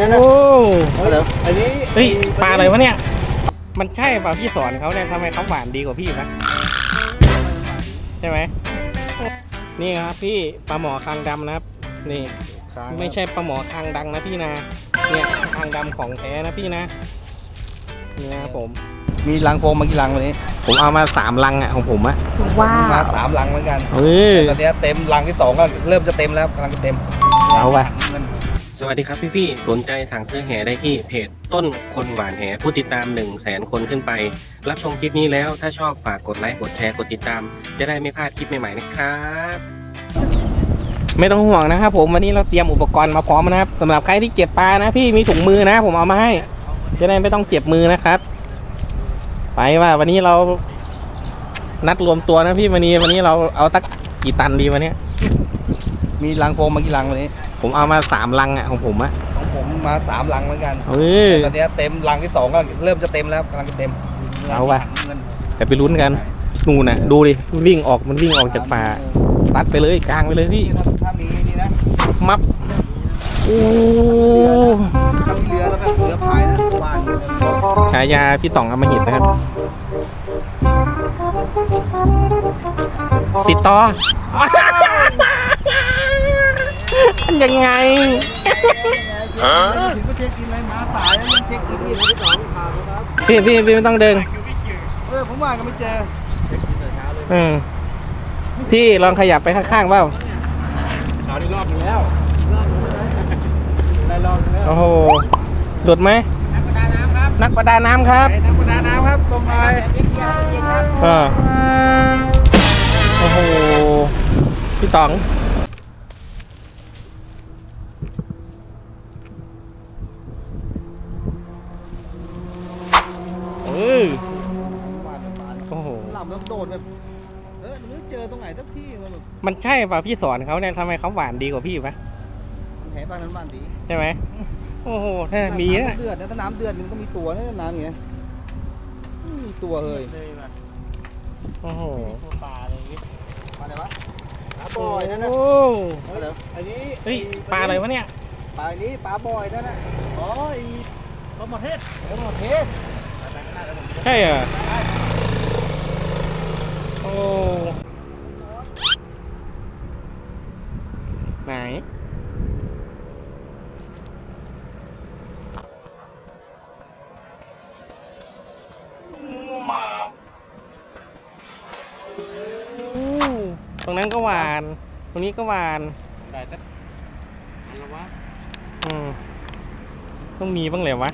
นั่นน่ะโอ้เดี๋ยวอันนี้เฮ้ยปลาอะไรวะเนี่ย มันใช่เปล่าพี่สอนเขาเนี่ยทำไมเขาหวานดีกว่าพี่ปะใช่ไหมนี่ครับพี่ปลาหมอคางดำนะครับ นี่ ค้างไม่ใช่ปลาหมอคางดังนะพี่นะเนี่ยคางดำของแท้นะพี่นะนี่นะครับผม มีลังโฟมมากี่ลังวันนี้ผมเอามาสามลังอะของผมอะว้ามาวสามลังเหมือนกัน เออตอนเนี้ยเต็มลังที่สองก็เริ่มจะเต็มแล้วกำลังจะเต็มเอาว่ะมัน สวัสดีครับพี่ๆ สนใจสั่งซื้อแหได้ที่เพจต้นคนหวานแหผู้ติดตาม 1 0 0 0 0แสนคนขึ้นไป รับชมคลิปนี้แล้วถ้าชอบฝากกดไลค์ กดแชร์ กดติดตาม จะได้ไม่พลาดคลิปใหม่ๆนะครับ ไม่ต้องห่วงนะครับผมวันนี้เราเตรียมอุปกรณ์มาพร้อมนะครับสำหรับใครที่เก็บปลานะพี่มีถุงมือนะ ผมเอามาให้ จะได้ไม่ต้องเจ็บมือนะครับ ไปว่าวันนี้เรานัดรวมตัวนะพี่วันนี้วันนี้เราเอาตักกี่ตันดีวันนี้มีลังโฟมมากี่ลังวันนี้ ผมเอามาสามลังอะของผมอะของผมมาสามลังเหมือนกันเออตอนเนี้ยเต็มลังที่สองก็เริ่มจะเต็มแล้วกำลังจะเต็มเอาว่ะเงินแต่ไปลุ้นกันนู่นน่ะดูดิมันวิ่งออกมันวิ่งออกจากป่าตัดไปเลยกลางไปเลยพี่นี่ถ้าถ้ามีนี่นะมับโอ้ถ้ามีเรือแล้วก็เรือพายนะบ้านฉายาพี่ต่องอมหิตนะครับ ติดต่อ ยังไงถึงก็เช็คอินเลยมาสายแล้วยังเช็คอินอีกที่สองผ่านครับพี่พี่พี่ไม่ต้องเดินเออผมว่าก็ไม่เจออืมพี่ลองขยับไปข้างๆเปล่าเอาได้รอบนึงแล้วได้รอบนึงแล้วโอ้โหหลุดไหมนักประดาน้ำครับ นักประดาน้ำครับนักประดาน้ำครับตรงหน่อยเออโอ้โห พี่ต๋อง ดดแบบเออมันไม่เจอตรงไหนสักที่มันแบบมันใช่เปล่าพี่สอนเขาเนี่ยทำไมเขาหวานดีกว่าพี่ปะมันแผลบ้านนั้นบ้านดีใช่ไหมโอ้โหถ้ามีนะน้ำเดือดนะถ้าน้ำเดือดมันก็มีตัวนะน้ำอย่างเงี้ยไม่มีตัวเลยเลยแบบโอ้โหตัวปลาอะไรอย่างงี้มาไหนวะปลาบอยนั่นนะโอ้เดี๋ยวอันนี้เฮ้ยปลาอะไรวะเนี่ยปลาอันนี้ปลาบอยนั่นนะอ๋อไอ้ปลาหมอเทศโอ้โหเทศใช่เหรอ โอ้ ไหน อู้ตรงนั้นก็หวาน ต รงนี้ก็หวานได้สักอันละวะอืมต้องมีบ้างเลยวะ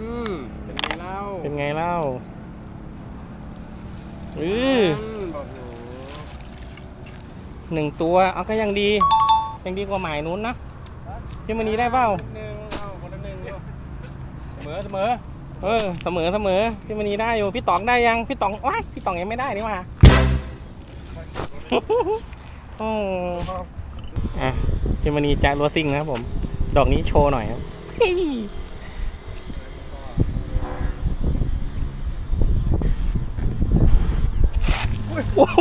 อืมเป็นไงเล่าเป็นไงเล่าอือมบอกหนูหนึ่งตัวเอาก็ยังดี ยังดีกว่าหมายนู้นนะพี่มันนี้ได้เปล่าหนึ่งเอาคนละหนึ่งเร็วเสมอเสมอเออเสมอเสมอพี่มันนี้ได้อยู่พี่ต๋องได้ยังพี่ต๋องว้ายพี่ต๋องยังไม่ได้นี่หว่า โอ้อะพี่มันนี้จ่ายรัวซิ่งนะครับผม ดอกนี้โชว์หน่อยครับโอ้โห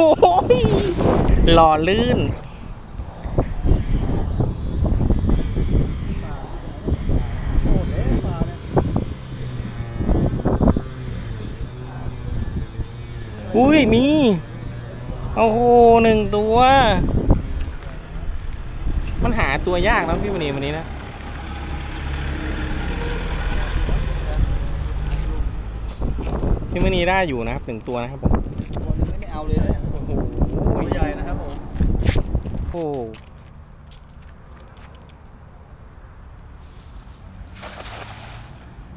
ล่อลื่นโอ้เทศปลาเนี่ยอุ้ยมี โอ้โหหนึ่งตัว มันหาตัวยากนะพี่วันนี้วันนี้นะพี่วันนี้ได้อยู่นะครับหนึ่งตัวนะครับผมตัวนึงไม่เอาเลยนะโอ้โหตัวใหญ่นะครับผมโอ้โห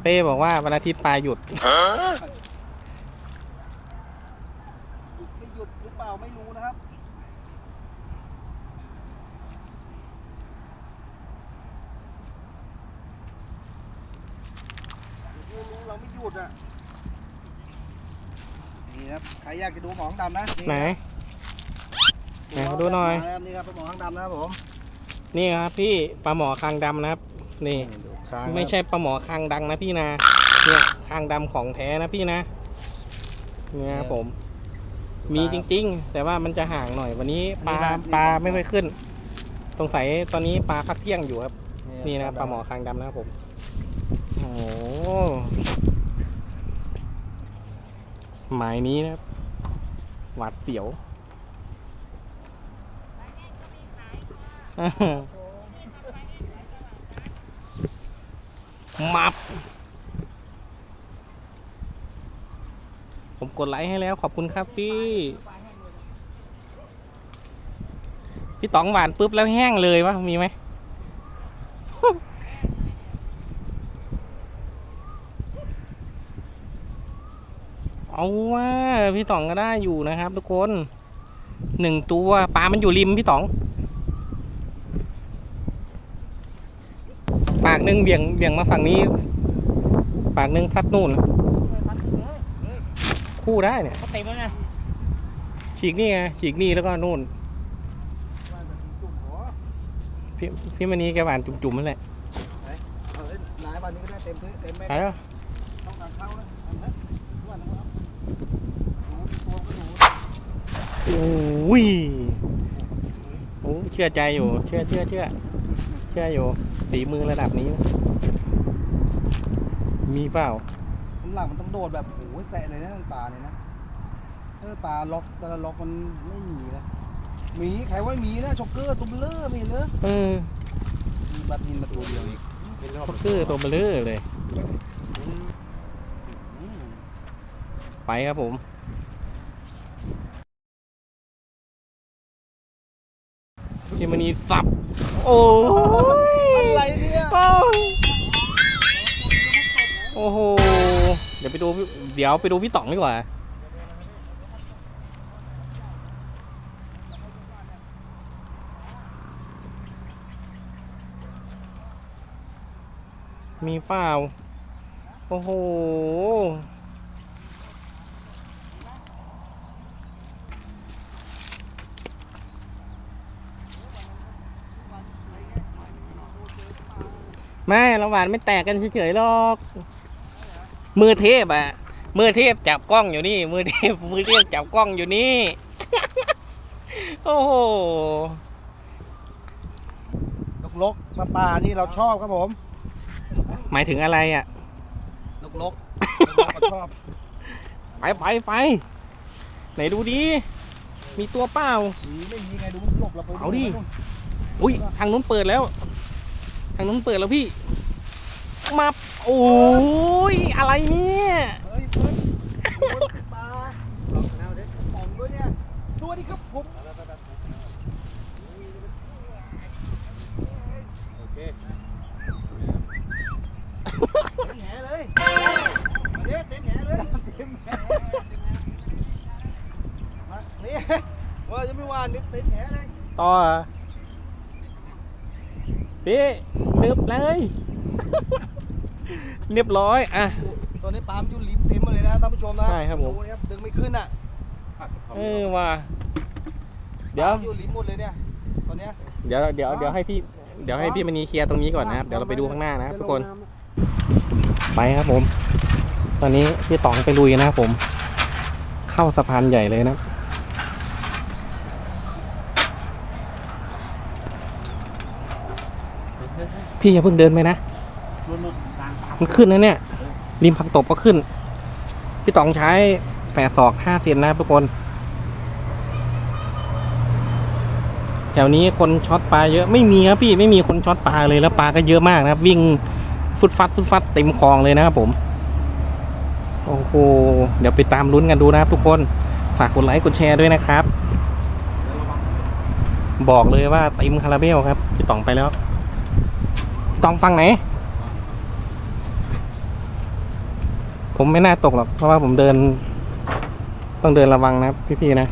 เป้บอกว่าวันอาทิตย์ปลาหยุด ไม่หยุดหรือเปล่าไม่รู้นะครับไม่รู้ เราไม่หยุดอะ นี่ครับ ใครอยากจะดูหมอข้างดำนะไหน ไหนขอดูหน่อยมาแล้วนี่ครับหมอข้างดำนะครับผมนี่ครับพี่ปลาหมอคางดำนะครับ นี่ค้างไม่ใช่ปลาหมอคางดังนะพี่นะเนี่ยคางดำของแท้นะพี่นะเนี่ยครับผม มีจริง ๆ แต่ว่ามันจะห่างหน่อยวันนี้ปลาปลาไม่ค่อยขึ้น สงสัยตอนนี้ปลาพักเที่ยงอยู่ครับ นี่นะครับปลาหมอคางดำนะครับผม โอ้โห หมายนี้นะครับ หวาดเสียว มับ ผมกดไลค์ให้แล้วขอบคุณครับพี่ พี่ต๋องหวานปุ๊บแล้วแห้งเลยวะมีไหม เอาว่าพี่ต๋องก็ได้อยู่นะครับ ทุกคนหนึ่งตัวปลามันอยู่ริมพี่ต๋อง ปากหนึ่งเบี่ยงเบี่ยงมาฝั่งนี้ ปากหนึ่งพัดนู่นคู่ได้เนี่ยเขาเต็มแล้วไงฉีกนี่ไงฉีกนี่แล้วก็นู่นพี่พี่มันนี้แกหวานจุ่มๆนั่นแหละเอาเล่นนายวันนี้ก็ได้เต็มที่เต็มแม็กไปแล้ว ต้องการเข้านะเอาไหมทุกวันนะครับหนูตัวก็หนู โอ้ยโอ้เชื่อใจอยู่ เชื่อเชื่อเชื่อเชื่ออยู่ฝีมือระดับนี้ มีเปล่าข้างหลังมันต้องโดดแบบโอ้ยแสะเลยนะปลาเนี่ยนะเออปลาล็อกแต่ละล็อกมันไม่มีนะมีใครว่ามีนะช็อกเกอร์ตุ้มเลอร์มีเลยเออมีบัตรยินมาตัวเดียวอีกพ็อกเกอร์ตัวเบลอเลยอืมไปครับผม พี่มณีสับ โอ้ยอะไรเนี่ย โอ้ยโอ้โห เดี๋ยวไปดูเดี๋ยวไปดูพี่ต๋องดีกว่า มีเปล่า โอ้โห ไม่เราหวานไม่แตกกันเฉยๆหรอก มือเทพอะมือเทพจับกล้องอยู่นี่ มือเทพมือเทพจับกล้องอยู่นี่ โอ้โหลกลกปลาปลานี่เราชอบครับผม หมายถึงอะไรอะลกลกลกก็ชอบไปไปไปไหนดูดิ มีตัวเปล่ามีไม่มีไงดูมันหลบเราไปเอาดิ อุ้ยทางนู้นเปิดแล้ว ทางนู้นเปิดแล้วพี่มาโอ้ยอะไรเนี่ยเฮ้ยเฮ้ยโอ้ยติดปลาลองเอาดิมองด้วยเนี่ยสวัสดีครับผมโอเคเต็มแหเลยมาดิเต็มแหเลยเต็มแหมานี่ว่าจะไม่ว่านิดเต็มแหเลยต่อเหรอ พี่นึบเลย เรียบร้อยอะ ตอนนี้ปลามันอยู่ริมเต็มมาเลยนะท่านผู้ชมนะใช่ครับผม ดูนะครับดึงไม่ขึ้นอะเออว่ะเดี๋ยวปลามันอยู่ริมหมดเลยเนี่ยตอนเนี้ยเดี๋ยวเดี๋ยวเดี๋ยวให้พี่เดี๋ยวให้พี่มณีเคลียร์ตรงนี้ก่อนนะครับ เดี๋ยวเราไปดูข้างหน้านะครับทุกคน ไปครับผม ตอนนี้พี่ต๋องไปลุยนะครับผม เข้าสะพานใหญ่เลยนะ พี่อย่าเพิ่งเดินไปนะลุ้นๆกลางปากมันขึ้นนะเนี่ยริมผักตบก็ขึ้น พี่ต๋องใช้แปดศอกห้าเซนนะครับทุกคน แถวนี้คนช็อตปลาเยอะไม่มีครับพี่ไม่มีคนช็อตปลาเลยแล้วปลาก็เยอะมากนะครับ วิ่งฟุดฟัดฟุดฟัดเต็มคลองเลยนะครับผม โอ้โหเดี๋ยวไปตามลุ้นกันดูนะครับทุกคนฝากกดไลค์กดแชร์ด้วยนะครับ บอกเลยว่าเต็มคาราเบลครับ พี่ต๋องไปแล้วพี่ ตองฟังไหน ผมไม่น่าตกหรอก เพราะว่าผมเดิน ต้องเดินระวังนะครับพี่ๆนะ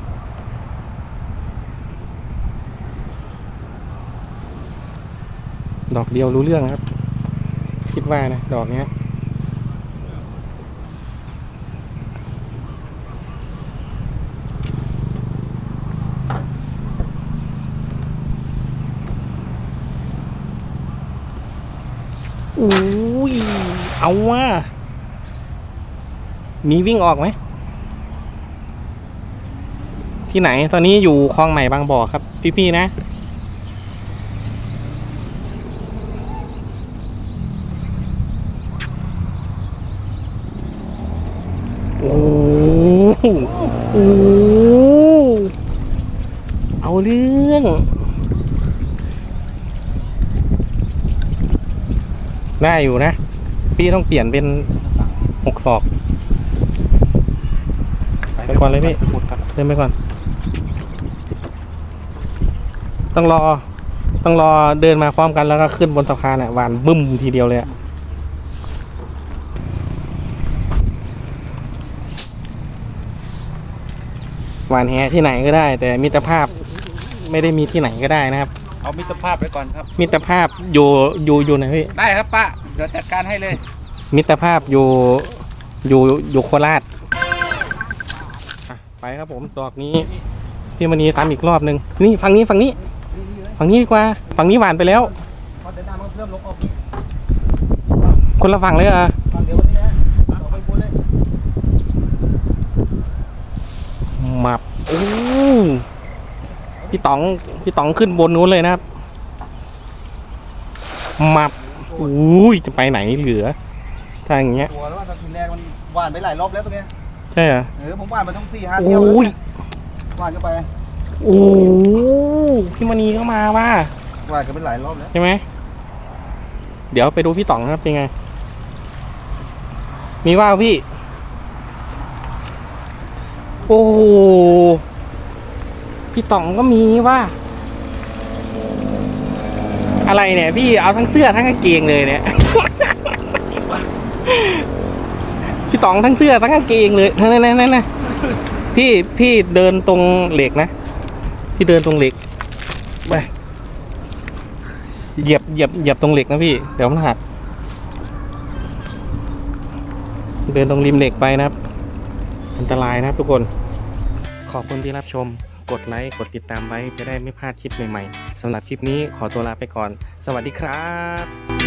ดอกเดียวรู้เรื่องครับ คิดว่านะ ดอกเนี้ย อุ้ย เอาว่ามีวิ่งออกไหม ที่ไหนตอนนี้อยู่คลองใหม่บางบ่อครับ พี่ๆนะ โอ้โหเอาเรื่อง ได้อยู่นะ พี่ต้องเปลี่ยนเป็นหกศอก ไปก่อนเลยพี่ขุดครับเดินไปก่อน ต้องรอ ต้องรอเดินมาพร้อมกันแล้วก็ขึ้นบนสะพานอะหวานบึ้มทีเดียวเลยอะหวานแหที่ไหนก็ได้ แต่มิตรภาพไม่ได้มีที่ไหนก็ได้นะครับ เอามิตรภาพไว้ก่อนครับ มิตรภาพอยู่อยู่อยู่ไหนพี่ได้ครับป้าเดี๋ยวจัดการให้เลย มิตรภาพอยู่อยู่อยู่โคราชอะไปครับผมดอกนี้พี่มณีตามอีกรอบหนึ่งนี่ฝั่งนี้ฝั่งนี้นี่นี่เลยฝั่งนี้ดีกว่า ฝั่งนี้หวานไปแล้ว พอเดินหน้ามันเริ่มลงออกนี่คนละฝั่งเลยเหรอะฝั่งเดียวกันนี่นะต่อไปบนเลยมับโอ้ พี่ต๋องพี่ต๋องขึ้นบนนู้นเลยนะครับมับอุ้ยจะไปไหนเหลือถ้าอย่างเงี้ยตัวแล้วว่าตอนทีแรกมันหวานไปหลายรอบแล้วตรงเนี้ยใช่เหรอเออผมหวานมาต้องสี่ห้าโอเที่ยวแล้ว้ยเนี่ยหวานก็ไปโอ้พี่มณีก็มาว่าหวานก็เป็นหลายรอบแล้วใช่ไหมเดี๋ยวไปดูพี่ต๋องนะครับเป็นไง มีว่าวพี่ โอ้โห พี่ต๋องก็มีว่า อะไรเนี่ย พี่เอาทั้งเสื้อทั้งกางเกงเลยเนี่ย พี่ต๋องทั้งเสื้อทั้งกางเกงเลยนั่นนั่นนั่นพี่พี่เดินตรงเหล็กนะ พี่เดินตรงเหล็กไปเหยียบเหยียบเหยียบตรงเหล็กนะพี่ เดี๋ยวมันหัก เดินตรงริมเหล็กไปนะครับ อันตรายนะครับทุกคน ขอบคุณที่รับชม กดไลค์ กดติดตามไว้จะได้ไม่พลาดคลิปใหม่ๆสำหรับคลิปนี้ขอตัวลาไปก่อน สวัสดีครับ